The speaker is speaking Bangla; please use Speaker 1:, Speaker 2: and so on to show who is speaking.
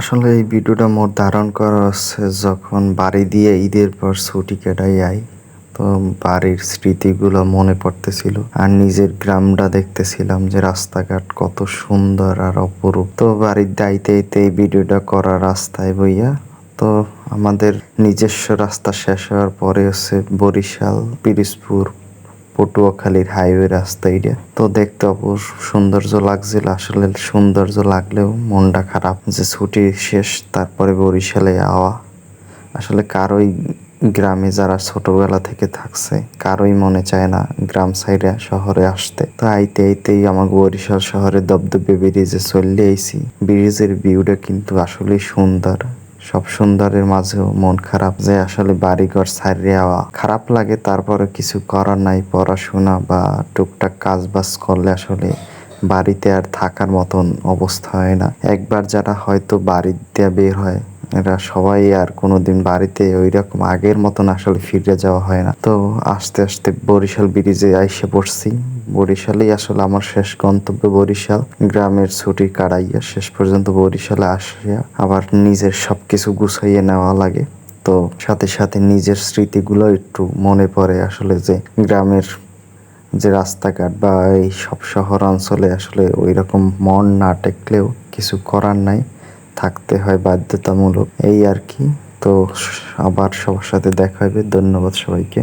Speaker 1: আসলে এই ভিডিওটা মোর ধারণ করা হচ্ছে যখন বাড়ি দিয়ে ঈদের পর ছুটি কাটাই আই, তো বাড়ির স্মৃতিগুলো মনে পড়তেছিল। আর নিজের গ্রামটা দেখতেছিলাম যে রাস্তাঘাট কত সুন্দর আর অপরূপ। তো বাড়ির আইতে এই ভিডিওটা করা রাস্তায় বইয়া, তো আমাদের নিজস্ব রাস্তা শেষ হওয়ার পরে হচ্ছে বরিশাল, পিরিজপুর পটুয়াখালীর হাইওয়ে রাস্তা এটা তো দেখতে অবশ্য সৌন্দর্য লাগছিল। আসলে সৌন্দর্য লাগলেও মনটা খারাপ যে ছুটি শেষ, তারপরে বরিশালে আওয়া আসলে কারোই গ্রামে যারা ছোটবেলা থেকে থাকছে, কারোই মনে চায় না গ্রাম সাইডে শহরে আসতে। তো আইতে আইতেই আমাকে বরিশাল শহরে দবদবে ব্রিজে চললে আইছি। ব্রিজের ভিউটা কিন্তু আসলেই সুন্দর। সব সুন্দরের মাঝেও মন খারাপ যে আসলে বাড়িঘর ছাড়িয়ে আওয়া। খারাপ লাগে তারপরে কিছু করার নাই, পড়াশোনা বা টুকটাক কাজ বাজ করলে আসলে বাড়িতে আর থাকার মতন অবস্থা হয় না। একবার যারা হয়তো বাড়িতে বের হয় এরা সবাই আর কোনোদিন বাড়িতে ওই রকম আগের মতন আসলে ফিরে যাওয়া হয় না। তো আস্তে আস্তে বরিশাল ব্রিজে আইসে পড়ছি। বরিশালেই আসলে আমার শেষ গন্তব্য বরিশাল। গ্রামের ছুটি কাটাইয়া শেষ পর্যন্ত বরিশালে আসিয়া আবার নিজের সব কিছু গুছাইয়ে নেওয়া লাগে। তো সাথে সাথে নিজের স্মৃতিগুলো একটু মনে পড়ে আসলে যে গ্রামের যে রাস্তাঘাট বা এই সব শহর অঞ্চলে আসলে ওই রকম মন না টেকলেও কিছু করার নাই। থাকতে হয় বাধ্যতামূলক। এই আর কি। তো আবার সবার সাথে দেখা হবে। ধন্যবাদ সবাইকে।